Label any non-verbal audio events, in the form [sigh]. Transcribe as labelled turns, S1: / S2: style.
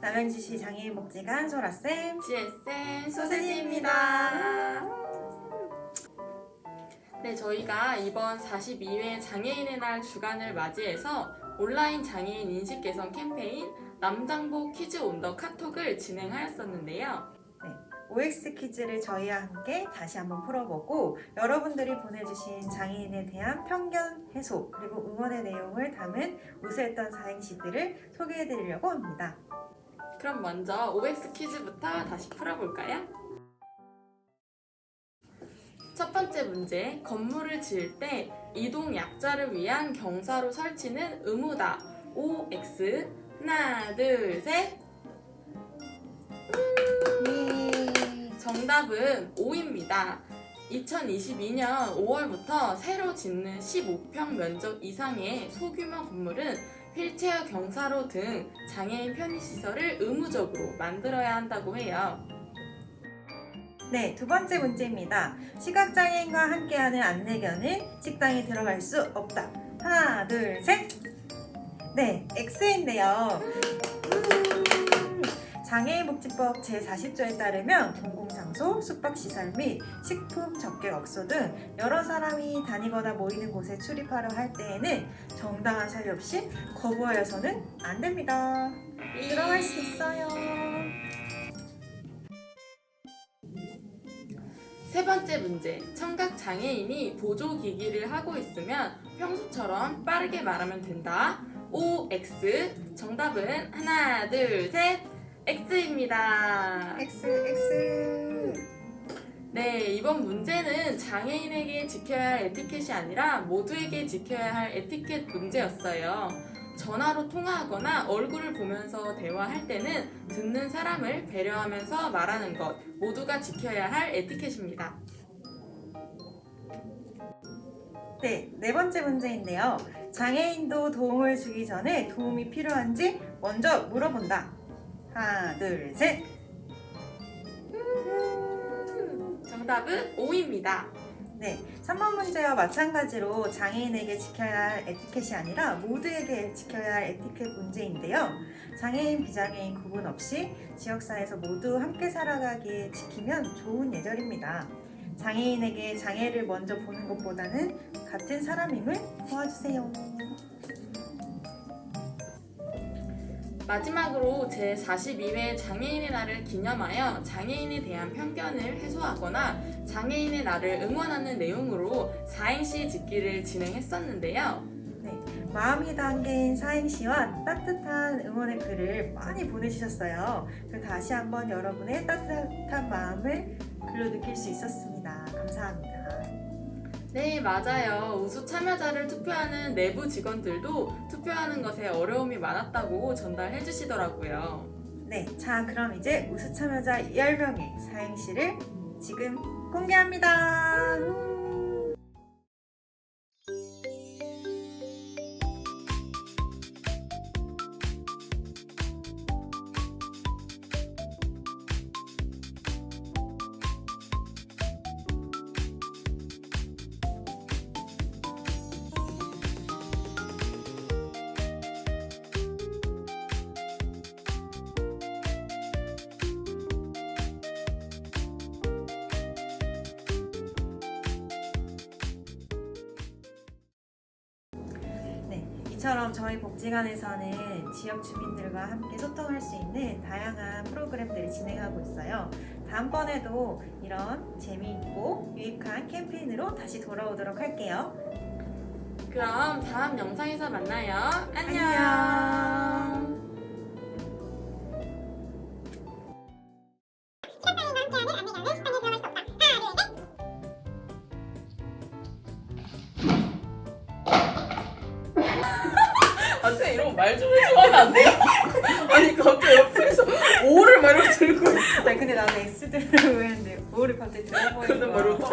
S1: 남양주시 장애인 복지관 소라쌤
S2: GSM
S1: 소세지입니다.
S2: 네, 저희가 이번 42회 장애인의 날 주간을 맞이해서 온라인 장애인 인식 개선 캠페인 남장복 퀴즈 온 더 카톡을 진행하였었는데요.
S1: OX 퀴즈를 저희와 함께 다시 한번 풀어보고 여러분들이 보내주신 장애인에 대한 편견 해소 그리고 응원의 내용을 담은 우수했던 사행시들을 소개해드리려고 합니다.
S2: 그럼 먼저 OX 퀴즈부터 다시 풀어볼까요? 첫 번째 문제. 건물을 지을 때 이동 약자를 위한 경사로 설치는 의무다. OX. 하나, 둘, 셋. 정답은 5입니다. 2022년 5월부터 새로 짓는 15평 면적 이상의 소규모 건물은 휠체어 경사로 등 장애인 편의시설을 의무적으로 만들어야 한다고 해요.
S1: 네, 두 번째 문제입니다. 시각장애인과 함께하는 안내견은 식당에 들어갈 수 없다. 하나, 둘, 셋. 네, X인데요. 음, 장애인복지법 제40조에 따르면 공공장소, 숙박시설 및 식품 접객업소 등 여러 사람이 다니거나 모이는 곳에 출입하려 할 때에는 정당한 사유 없이 거부하여서는 안 됩니다. 들어갈 수 있어요.
S2: 세 번째 문제. 청각 장애인이 보조 기기를 하고 있으면 평소처럼 빠르게 말하면 된다. OX. 정답은 하나, 둘, 셋. X입니다.
S1: X, X.
S2: 네, 이번 문제는 장애인에게 지켜야 할 에티켓이 아니라 모두에게 지켜야 할 에티켓 문제였어요. 전화로 통화하거나 얼굴을 보면서 대화할 때는 듣는 사람을 배려하면서 말하는 것 모두가 지켜야 할 에티켓입니다.
S1: 네, 네 번째 문제인데요. 장애인도 도움을 주기 전에 도움이 필요한지 먼저 물어본다. 하나, 둘, 셋.
S2: 정답은 O입니다.
S1: 네, 3번 문제와 마찬가지로 장애인에게 지켜야 할 에티켓이 아니라 모두에게 지켜야 할 에티켓 문제인데요. 장애인, 비장애인 구분 없이 지역사회에서 모두 함께 살아가기에 지키면 좋은 예절입니다. 장애인에게 장애를 먼저 보는 것보다는 같은 사람임을 도와주세요.
S2: 마지막으로 제42회 장애인의 날을 기념하여 장애인에 대한 편견을 해소하거나 장애인의 날을 응원하는 내용으로 사행시 짓기를 진행했었는데요.
S1: 네, 마음이 담긴 사행시와 따뜻한 응원의 글을 많이 보내주셨어요. 다시 한번 여러분의 따뜻한 마음을 글로 느낄 수 있었습니다. 감사합니다.
S2: 네, 맞아요. 우수 참여자를 투표하는 내부 직원들도 투표하는 것에 어려움이 많았다고 전달해 주시더라고요.
S1: 네, 자 그럼 이제 우수 참여자 10명의 사행시를 지금 공개합니다. 이처럼 저희 복지관에서는 지역 주민들과 함께 소통할 수 있는 다양한 프로그램들을 진행하고 있어요. 다음번에도 이런 재미있고 유익한 캠페인으로 다시 돌아오도록 할게요.
S2: 그럼 다음 영상에서 만나요. 안녕.
S1: 안녕.
S2: 말좀 해주면 하면 안 돼요? [laughs] 아니, 갑자기 옆에서 오를 막 이러고 들고 있어.
S1: 네, 근데 나는 들으려고 했는데 뭐를 갑자기 들어보니까
S2: 근데 막 이러고